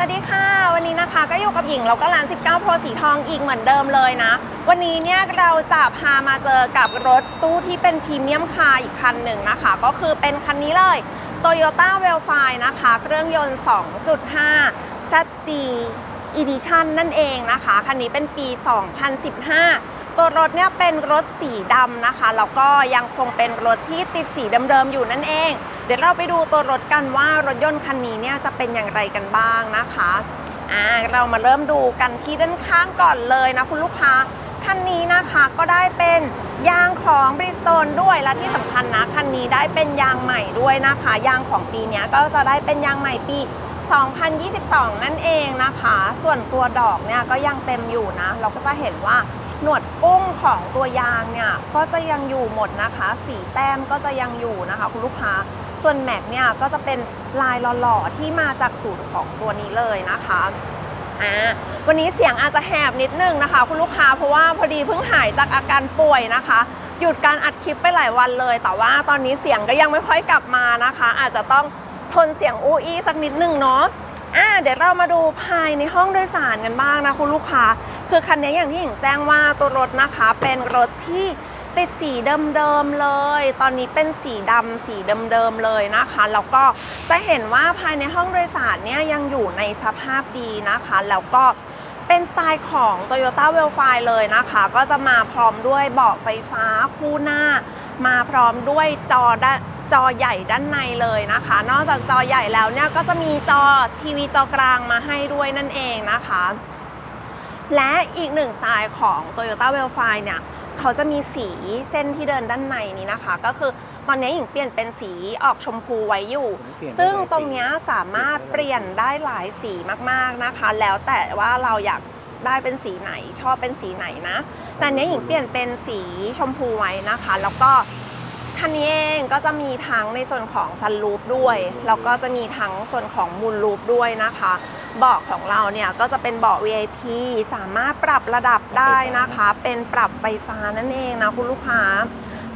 สวัสดีค่ะ วันนี้นะคะก็อยู่กับหญิงแล้วก็ร้าน 19 โพสีทองอีกเหมือนเดิมเลยนะ วันนี้เนี่ยเราจะพามาเจอกับรถตู้ที่เป็นพรีเมียมคาร์อีกคันหนึ่งนะคะ ก็คือเป็นคันนี้เลย Toyota w e l f i นะคะ เครื่องยนต์ 2.5 ZG Edition นั่นเองนะคะ คันนี้เป็นปี 2015 ตัวรถเนี่ยเป็นรถสีดำนะคะแล้วก็ยังคงเป็นรถที่ติดสีเดิมๆอยู่นั่นเอง เดี๋ยวเราไปดูตัวรถกันว่ารถยนต์คันนี้เนี่ยจะเป็นอย่างไรกันบ้างนะคะอ่าเรามาเริ่มดูกันที่ด้านข้างก่อนเลยนะคุณลูกค้าคันนี้นะคะก็ได้เป็นยางของ Bridgestone ด้วยและที่สำคัญนะคันนี้ได้เป็นยางใหม่ด้วยนะคะ ยางของปีเนี้ยก็จะได้เป็นยางใหม่ปี 2022 นั่นเองนะคะ ส่วนตัวดอกเนี่ยก็ยังเต็มอยู่นะ เราก็จะเห็นว่า หนวดกุ้งของตัวยางเนี่ยก็จะยังอยู่หมดนะคะ สีแต้มก็จะยังอยู่นะคะ คุณลูกค้า ส่วนแม็กเนี่ยก็จะเป็นลายหล่อๆที่มาจากสูตรของตัวนี้เลยนะคะอ่าวันนี้เสียงอาจจะแหบนิดนึงนะคะ คุณลูกค้าเพราะว่าพอดีเพิ่งหายจากอาการป่วยนะคะ หยุดการอัดคลิปไปหลายวันเลย แต่ว่าตอนนี้เสียงก็ยังไม่ค่อยกลับมานะคะ อาจจะต้องทนเสียงอู้อี้สักนิดนึงเนาะอ่าเดี๋ยวเรามาดูภายในห้องโดยสารกันบ้างนะคุณลูกค้า คือคันนี้อย่างที่หญิงแจ้งว่าตัวรถนะคะ เป็นรถที่ติดสีเดิมๆเลย ตอนนี้เป็นสีดำสีเดิมๆเลยนะคะ แล้วก็จะเห็นว่าภายในห้องโดยสารเนี่ยยังอยู่ในสภาพดีนะคะ แล้วก็เป็นสไตล์ของ Toyota w e l f i เลยนะคะ ก็จะมาพร้อมด้วยเบาะไฟฟ้าคู่หน้า มาพร้อมด้วยจอด้านจอใหญ่ด้านในเลยนะคะ นอกจากจอใหญ่แล้วเนี่ยก็จะมีจอทีวีจอกลางมาให้ด้วยนั่นเองนะคะ และอีกหนึ่งสไตล์ของ Toyota w e l f i เนี่ยเขาจะมีสีเส้นที่เดินด้านในนี้นะคะ ก็คือตอนนี้หญิงเปลี่ยนเป็นสีออกชมพูไว้อยู่เปลี่ยนได้ซึ่งหลายสีตรงเนี้ยสามารถเปลี่ยนได้หลายสีมากๆนะคะ แล้วแต่ว่าเราอยากได้เป็นสีไหนชอบเป็นสีไหนนะ แต่อันเนี้ยหญิงเปลี่ยนเป็นสีชมพูไว้นะคะ แล้วก็คันนี้เองก็จะมีทั้งในส่วนของซันลูปด้วย แล้วก็จะมีทั้งส่วนของมูลลูปด้วยนะคะ เบาะของเราเนี่ยก็จะเป็นเบาะ VIP สามารถปรับระดับได้นะคะ เป็นปรับไฟฟ้านั่นเองนะคุณลูกค้า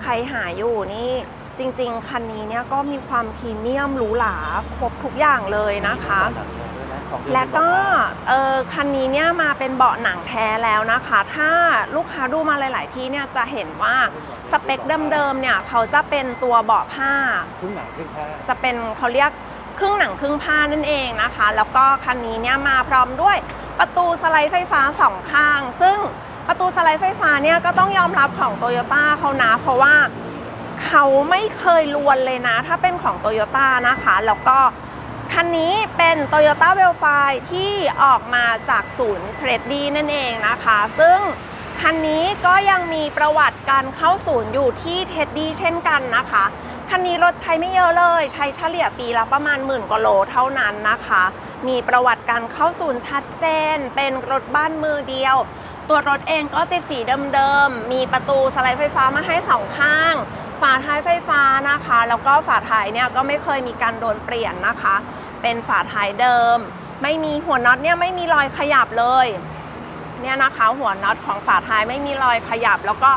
ใครหาอยู่นี่จริงๆ คันนี้เนี่ยก็มีความพรีเมียมหรูหราครบทุกอย่างเลยนะคะ และก็เออคันนี้เนี่ยมาเป็นเบาะหนังแท้แล้วนะคะ ถ้าลูกค้าดูมาหลาย ๆ ที่เนี่ยจะเห็นว่าสเปคเดิมๆเนี่ยเขาจะเป็นตัวเบาะผ้าขึ้นหนังขึ้นผ้าจะเป็นเขาเรียกค รึ่งหนังครึ่งผ้านั่นเองนะคะ แล้วก็คันนี้เนี่ยมาพร้อมด้วยประตูสไลด์ไฟฟ้าสองข้าง ซึ่งประตูสไลด์ไฟฟ้าเนี่ยก็ต้องยอมรับของโตโยต้าเขานะ เพราะว่าเขาไม่เคยลวนเลยนะ ถ้าเป็นของโตโยต้านะคะ แล้วก็คันนี้เป็น Toyota w e l f i ที่ออกมาจากศูนย์เทรดดีนั่นเองนะคะ ซึ่งคันนี้ก็ยังมีประวัติการเข้าศูนย์อยู่ที่เทดดี้เช่นกันนะคะ คันนี้รถใช้ไม่เยอะเลย ใช้เฉลี่ยปีละประมาณหมื่นกว่าโลเท่านั้นนะคะ มีประวัติการเข้าศูนย์ชัดเจน เป็นรถบ้านมือเดียว ตัวรถเองก็ติดสีเดิมๆ มีประตูสไลด์ไฟฟ้ามาให้สองข้าง ฝาท้ายไฟฟ้านะคะ แล้วก็ฝาท้ายเนี่ยก็ไม่เคยมีการโดนเปลี่ยนนะคะ เป็นฝาท้ายเดิม ไม่มีหัวน็อตเนี่ยไม่มีรอยขยับเลย เนี่ยนะคะหัวน็อตของฝาท้ายไม่มีรอยขยับแล้วก็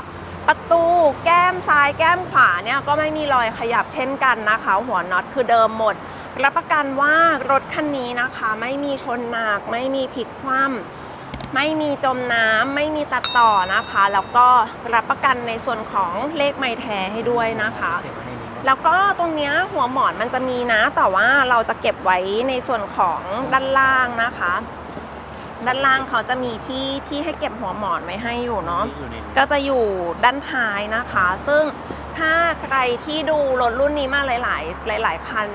ประตูแก้มซ้ายแก้มขวาเนี่ยก็ไม่มีรอยขยับเช่นกันนะคะ หัวน็อตคือเดิมหมด รับประกันว่ารถคันนี้นะคะ ไม่มีชนหนัก ไม่มีพลิกคว่ำไม่มีจมน้ำไม่มีตัดต่อนะคะ แล้วก็รับประกันในส่วนของเลขไมแท้ให้ด้วยนะคะ แล้วก็ตรงนี้หัวหมอนมันจะมีนะ แต่ว่าเราจะเก็บไว้ในส่วนของด้านล่างนะคะ ด้านล่างเขาจะมีที่ที่ให้เก็บหัวหมอนไว้ให้อยู่เนาะก็จะอยู่ด้านท้ายนะคะ ซึ่งถ้าใครที่ดูรถรุ่นนี้มาหลาย ๆ หลาย ๆ คัน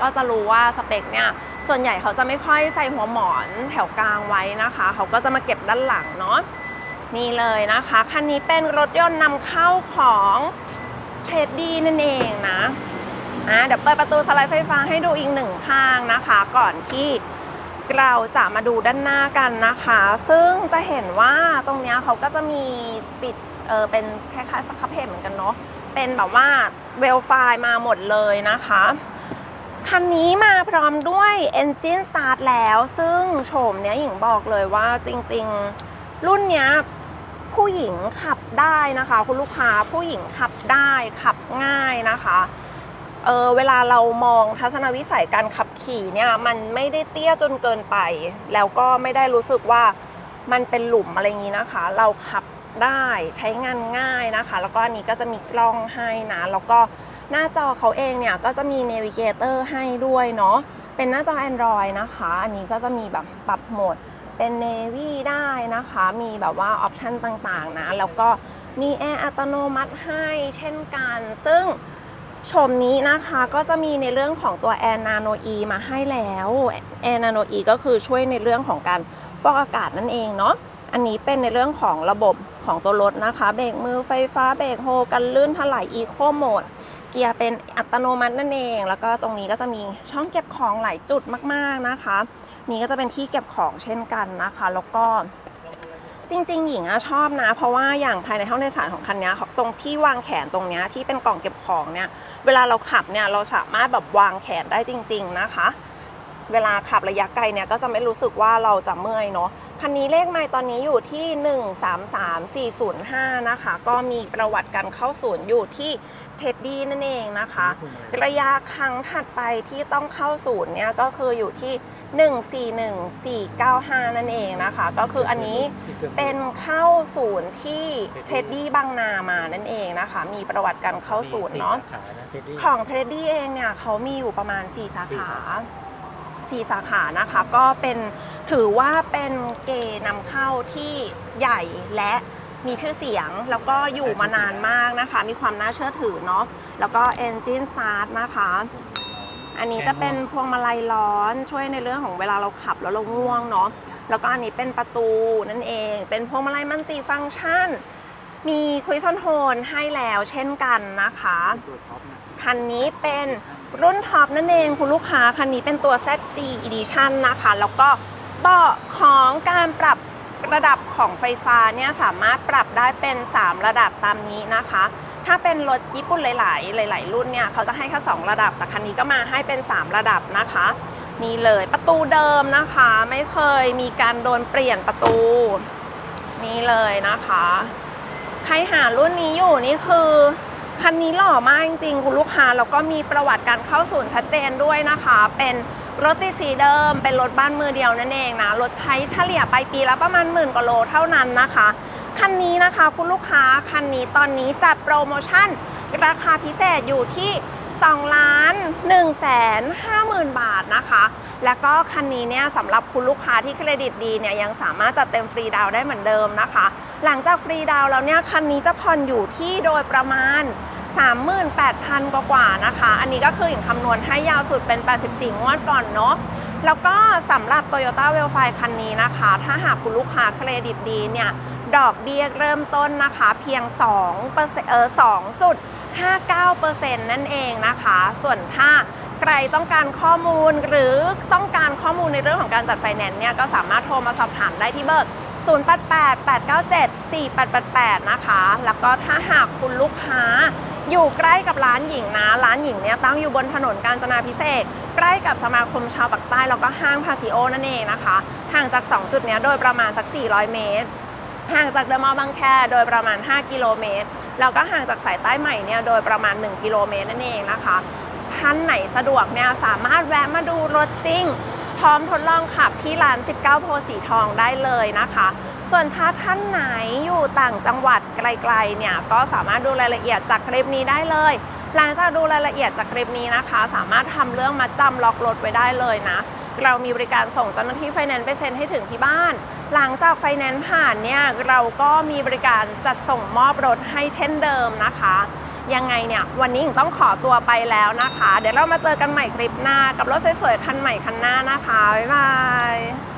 ก็จะรู้ว่าสเปคเนี่ยส่วนใหญ่เขาจะไม่ค่อยใส่หัวหมอนแถวกลางไว้นะคะ เขาก็จะมาเก็บด้านหลังเนาะนี่เลยนะคะคันนี้เป็นรถยนต์นำเข้าของเทรดดีนั่นเองนะอะเดี๋ยวเปิดประตูสไลด์ไฟฟ้าให้ดูอีกหนึ่งข้างนะคะ ก่อนที่ เราจะมาดูด้านหน้ากันนะคะ ซึ่งจะเห็นว่าตรงนี้เขาก็จะมีติดเออเป็นคล้ายๆสครับเพจเหมือนกันเนาะเป็นแบบว่าเวลไฟมาหมดเลยนะคะคันนี้มาพร้อมด้วย Engine Start แล้ว ซึ่งโฉมเนี้ยหญิงบอกเลยว่าจริงๆ รุ่นเนี้ยผู้หญิงขับได้นะคะ คุณลูกค้าผู้หญิงขับได้ขับง่ายนะคะ เออเวลาเรามองทัศนวิสัยการขับขี่เนี่ยมันไม่ได้เตี้ยจนเกินไป แล้วก็ไม่ได้รู้สึกว่ามันเป็นหลุมอะไรอย่างนี้นะคะ เราขับได้ใช้งานง่ายนะคะ แล้วก็อันนี้ก็จะมีกล้องให้นะแล้วก็หน้าจอเขาเองเนี่ยก็จะมี Navigator ให้ด้วยเนาะเป็นหน้าจอ Android นะคะ อันนี้ก็จะมีแบบปรับโหมดเป็น Navy ได้นะคะ มีแบบว่าออปชันต่างๆนะ แล้วก็มีแอร์อัตโนมัติให้เช่นกัน ซึ่ง ชมนี้นะคะก็จะมีในเรื่องของตัว Air Nano E มาให้แล้ว Air Nano E ก็คือช่วยในเรื่องของการฟอกอากาศนั่นเองเนาะอันนี้เป็นในเรื่องของระบบของตัวรถนะคะเบรกมือไฟฟ้าเบรกโฮกันลื่นถลาย Eco Mode เกียร์เป็นอัตโนมัตินั่นเอง แล้วก็ตรงนี้ก็จะมีช่องเก็บของหลายจุดมาก ๆนะคะ นี่ก็จะเป็นที่เก็บของเช่นกันนะคะ แล้วก็ จริงๆ หญิงอะชอบนะ เพราะว่าอย่างภายในห้องโดยสารของคันเนี้ยตรงที่วางแขนตรงเนี้ยที่เป็นกล่องเก็บของเนี่ยเวลาเราขับเนี่ยเราสามารถแบบวางแขนได้จริง ๆนะคะ เวลาขับระยะไกลเนี่ยก็จะไม่รู้สึกว่าเราจะเมื่อยเนาะคันนี้เลขไมล์ตอนนี้อยู่ที่ 133405 นะคะ ก็มีประวัติการเข้าศูนย์อยู่ที่เท็ดดี้นั่นเองนะคะ ระยะครั้งถัดไปที่ต้องเข้าศูนย์เนี่ยก็คืออยู่ที่ 141495 นั่นเองนะคะ ก็คืออันนี้เป็นเข้าศูนย์ที่เท็ดดี้บางนามานั่นเองนะคะ มีประวัติการเข้าศูนย์เนาะของเทรดดี้เองเนี่ยเขามีอยู่ประมาณ 4 สาขา4สาขานะคะก็เป็นถือว่าเป็นเกย์นำเข้าที่ใหญ่และมีชื่อเสียง แล้วก็อยู่มานานมากนะคะ มีความน่าเชื่อถือเนาะแล้วก็ Engine Start นะคะ อันนี้จะเป็นพวงมาลัยร้อนช่วยในเรื่องของเวลาเราขับแล้วเราง่วงเนาะแล้วก็อันนี้เป็นประตูนั่นเอง เป็นพวงมาลัยมัลติฟังก์ชัน มีคุยซอนโทนให้แล้วเช่นกันนะคะคันนี้เป็นรุ่นท็อปนั่นเองคุณลูกค้าคันนี้เป็นตัว ZG Edition นะคะ แล้วก็เบาะของการปรับระดับของไฟฟ้าเนี่ยสามารถปรับได้เป็น 3 ระดับตามนี้นะคะ ถ้าเป็นรถญี่ปุ่นหลาย ๆ หลาย ๆ รุ่นเนี่ยเขาจะให้แค่2ระดับ แต่คันนี้ก็มาให้เป็น 3 ระดับนะคะ นี่เลยประตูเดิมนะคะ ไม่เคยมีการโดนเปลี่ยนประตู นี่เลยนะคะ ใครหารุ่นนี้อยู่นี่คือคันนี้หล่อมากจริงๆคุณลูกค้าแล้วก็มีประวัติการเข้าศูนย์ชัดเจนด้วยนะคะ เป็นรถติสีเดิม เป็นรถบ้านมือเดียวนั่นเองนะ รถใช้เฉลี่ยไปปีละประมาณหมื่นกว่าโลเท่านั้นนะคะ คันนี้นะคะคุณลูกค้าคันนี้ตอนนี้จัดโปรโมชั่น ราคาพิเศษอยู่ที่2ล้าน1แสน5หมื่นบาทนะคะ แล้วก็คันนี้เนี่ยสำหรับคุณลูกค้าที่เครดิตดีเนี่ยยังสามารถจัดเต็มฟรีดาวได้เหมือนเดิมนะคะ หลังจากฟรีดาวแล้วเนี่ยคันนี้จะผ่อนอยู่ที่โดยประมาณ 38,000 กว่ากว่านะคะ อันนี้ก็คืออย่างคำนวณให้ยาวสุดเป็น 84 งวดก่อนเนาะแล้วก็สำหรับ Toyota w e l f i คันนี้นะคะ ถ้าหากคุณลูกค้าเครดิตดีเนี่ย ดอกเบี้ยเริ่มต้นนะคะเพียง2เปอร์เซ็นต์เออ2.59%นั่นเองนะคะ ส่วนถ้าใครต้องการข้อมูลหรือต้องการข้อมูลในเรื่องของการจัดไฟแนนซ์เนี่ยก็สามารถโทรมาสอบถามได้ที่เบอร์ 0888974888 นะคะ แล้วก็ถ้าหากคุณลูกค้าอยู่ใกล้กับร้านหญิงนะ ร้านหญิงเนี่ยตั้งอยู่บนถนนกาญจนาพิเศษกใกล้กับสมาคมชาวปากใต้แล้วก็ห้างพาซิโอนั่นเองนะคะ ห่างจาก 2 จุดนี้โดยประมาณสัก 400 เมตร ห่างจากเดอะมอลล์บางแคโดยประมาณ 5 กิโลเมตร แล้วก็ห่างจากสายใต้ใหม่เนี่ยโดยประมาณ 1 กิโลเมตรนั่นเองนะคะ ท่านไหนสะดวกเนี่ยสามารถแวะมาดูรถจริง พร้อมทดลองขับที่ร้าน 19 โพสีทองได้เลยนะคะ ส่วนถ้าท่านไหนอยู่ต่างจังหวัดไกลๆเนี่ยก็สามารถดูรายละเอียดจากคลิปนี้ได้เลย หลังจากดูรายละเอียดจากคลิปนี้นะคะ สามารถทำเรื่องมาจำล็อกรถไว้ได้เลยนะเรามีบริการส่งเจ้าหน้าที่ไฟแนนซ์ไปเซ็นให้ถึงที่บ้าน หลังจากไฟแนนซ์ผ่านเนี่ยเราก็มีบริการจัดส่งมอบรถให้เช่นเดิมนะคะ ยังไงเนี่ยวันนี้หญิงต้องขอตัวไปแล้วนะคะ เดี๋ยวเรามาเจอกันใหม่คลิปหน้ากับรถสวยๆคันใหม่คันหน้านะคะ บ๊ายบาย